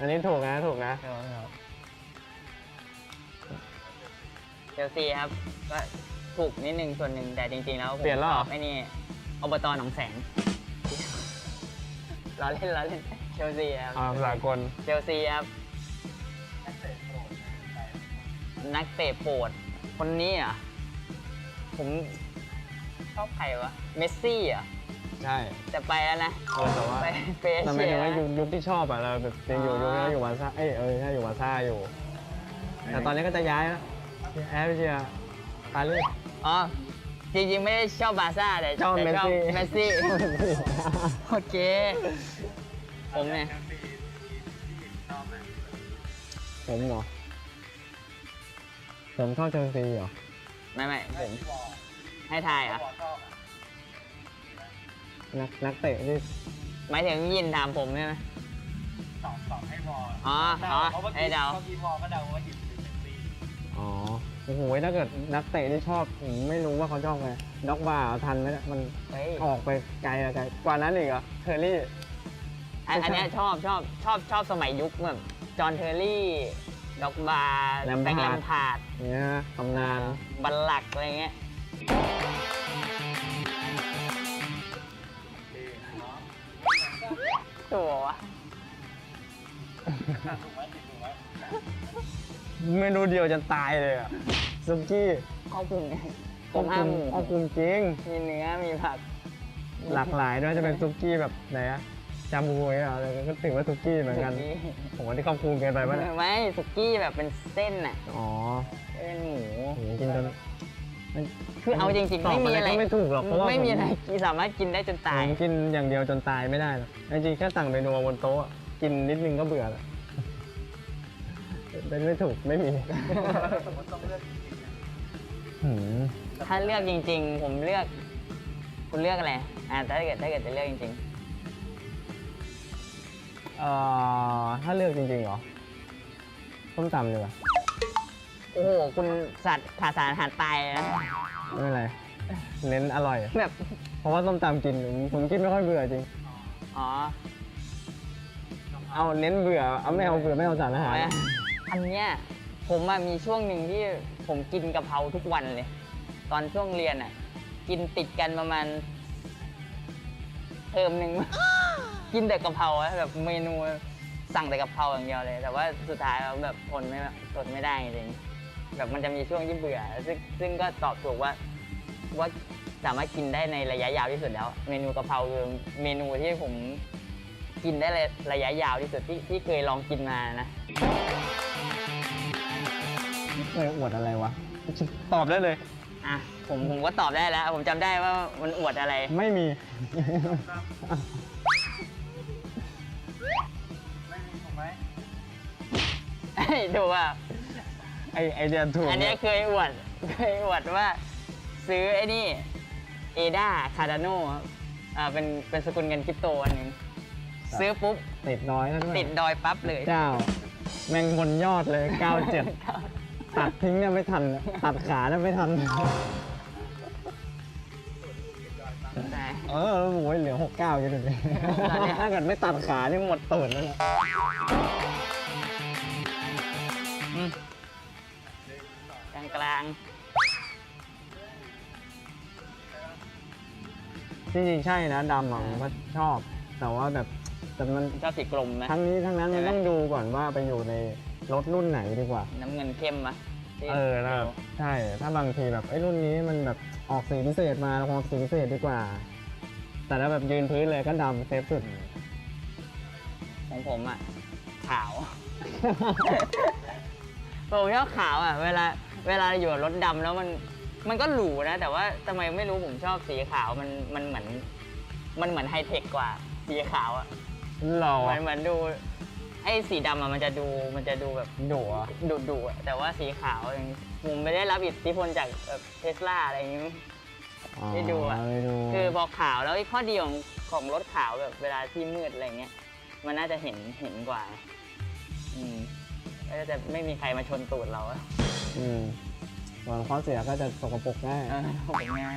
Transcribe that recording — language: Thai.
อันนี้ถูกนะถูกนะเชลซีครับก็ถูกนิดนึงส่วนหนึ่งแต่จริงๆแล้วผมเปลี่ยนแล้วเหรอชอบไอ้นี่อบตหนองแสงล้อเล่นล้อเล่นเชลซีครับอ่าสากลเชลซีครับนักเตะโปรดคนนี้อะผมชอบใครวะเมสซี่อะ ใช่แต่ไปแล้วนะเออแต่ว่าไปเปเชีแต่หมายถึงว่านะยุคยุคที่ชอบอะเราแบบยังอยู่อ๋อยุคนี้อยู่บาร์ซ่าเอ้ยเออใช่อยู่บาร์ซ่าอยู่ แต่ตอนนี้ก็จะย้ายแล้วแอร์ไปเชียร์ปารีส อ๋อจริงๆ ไม่ได้ชอบบาร์ซ่าแต่ชอบแต่เมสซี่เมสซี่ โอเค ผมเนี่ย ผมเหรอ ผมชอบเชลซีเหรอ ไม่ไม่ผมให้ทายเหรอะ นักนักเตะที่หมายถึงยินถามผมใช่ไหมตอบตอบให้วออ๋ออ๋อเพราะเมื่อให้กี้เดา เมื่อกี้วอก็เดาว่าหยิบเป็นเมสซี่อ๋อ โอ้โหถ้าเกิดนักเตะที่ชอบผมไม่รู้ว่าเขาชอบไงด็อกบาร์ทันไหมเนี่ยมันเฮ้ยออกไปไกลอะไกลกว่านั้นอีกเหรอเทอร์รี่ อันอันเนี้ยชอบชอบชอบชอบสมัยยุคแบบจอห์นเทอร์รี่ด็อกบาร์แลมแบงค์พาแลร์ดมพาร์ดเนี่ยนะตำนาน บัลลักอะไรเงี้ย ตัววะถูกไหมผิดถูกไหมเมนูเดียวจะตายเลยอะซุกี้ครอบคลุมไงผมห้ามหมูครอบคลุมจริง มีเนื้อมีผัก หลากหลายด้วยจะเป็นซุกี้แบบไหนอะจามูเอะอะไรก็ถือว่าซุกี้เหมือนกันสุกี้ ผมว่าที่ครอบคลุมเกินไปป่ะเนี่ยไม่สุกี้แบบเป็นเส้นน่ะอ๋อ เป็นหมูโหกินจน คือเอาจริงๆตอบไม่มีอะไรอะไรก็ไม่ถูกหรอกเพราะว่าไม่มีผมอะไรกินสามารถกินได้จนตาย ผมกินอย่างเดียวจนตายไม่ได้หรอกจริงๆแค่สั่งเมนูมาบนโต๊ะอะกินนิดนึงก็เบื่อแล้วเป็นไม่ถูกไม่มีสมมติต้องเลือกจริงๆอะหืมถ้าเลือกจริง ๆ ผมเลือก คุณเลือกอะไรอ่าถ้าเกิดถ้าเกิดจะเลือกจริงเอ่อถ้าเลือกจริงๆเหรอต้มตำดีกว่าๆ โอ้โหคุณสัตว์ขาดสารอาหารตายเลยนะไม่เป็นไร เน้นอร่อย แบบเพราะว่าต้มตำกินผมผมกินไม่ค่อยเบื่อจริง อ๋อเอาเน้นเบื่อ เอาไม่เอาเบื่อไม่เอาสารอาหาร อันเนี้ยผมอะมีช่วงหนึ่งที่ผมกินกะเพราทุกวันเลย ตอนช่วงเรียนอะกินติดกันประมาณเทอมหนึ่ง กินแต่กะเพราอะแบบเมนูสั่งแต่กะเพราอย่างเดียวเลย แต่ว่าสุดท้ายเราแบบทนไม่ทนไม่ได้จริงๆ แบบมันจะมีช่วงที่เบื่อ ซึ่งซึ่งก็ตอบถูกว่าว่าสามารถกินได้ในระยะยาวที่สุดแล้ว เมนูกะเพราคือเมนูที่ผมกินได้เลยระยะยาวที่สุดที่ที่เคยลองกินมานะเคยอวดอะไรวะ ตอบได้เลย อะผมผมก็ตอบได้แล้ว ผมจำได้ว่ามันอวดอะไร ไม่มี ไม่มีถูกไหมดูว่า ไอไอเดียถูกอันเนี้ยเคยอวดเคยอวดว่าซื้อไอ้นี่เอดาคาร์ดาโนครับอ่าเป็นเป็นสกุลเงินคริปโตอันหนึ่งซื้อปุ๊บติดน้อยนะด้วยติดดอยปั๊บเลยเจ้า แมงบนยอดเลย97ตัดทิ้งเนี่ยไม่ทันอะตัดขาเนี่ยไม่ทันใช่เออโอ้ยเหลือ69อยู่เลยตอนเนี้ยถ้าเกิดไม่ตัดขานี่หมดตื่นแล้วนะอืมก ลางกลาง จริงๆใช่นะดำอะผมก็ชอบ แต่ว่าแบบแต่มันๆชอบสีกลมไหม ทั้งนี้ทั้งนั้นใช่มันไหม ต้องดูก่อนว่าไปอยู่ในรถรุ่นไหนดีกว่า น้ำเงินเข้มปะที่เออแล้วแบบใช่ ถ้าบางทีแบบไอ้รุ่นนี้มันแบบออกสีพิเศษมาเราออกสีพิเศษดีกว่า แต่ถ้าแบบยืนพื้นเลยก็ดำเซฟสุด ของผมอะ ขาว ผมชอบขาวอะ เวลา เวลาอยู่กับรถดำแล้วมันมันก็หรูนะ แต่ว่าทำไมไม่รู้ผมชอบสีขาวมันมันเหมือน มันเหมือนไฮเทคกว่าสีขาวอะหล่อเหมือนเหมือนดูไอ้สีดำอะมันจะดูมันจะดูแบบดุอะดุดุๆอะแต่ว่าสีขาวอย่างผมไม่ได้รับอิทธิพลจากแบบเทสลาอะไรอย่างงี้มั้งได้ดูอะได้ดูคือพอขาวแล้วไอ้ข้อดีของของรถขาวแบบเวลาที่มืดอะไรเงี้ย มันน่าจะเห็นเห็นกว่าอืมก็จะไม่มีใครมาชนตูดเราอะ อืมส่วนข้อเสียก็จะสกปรกง่าย เออผมง่าย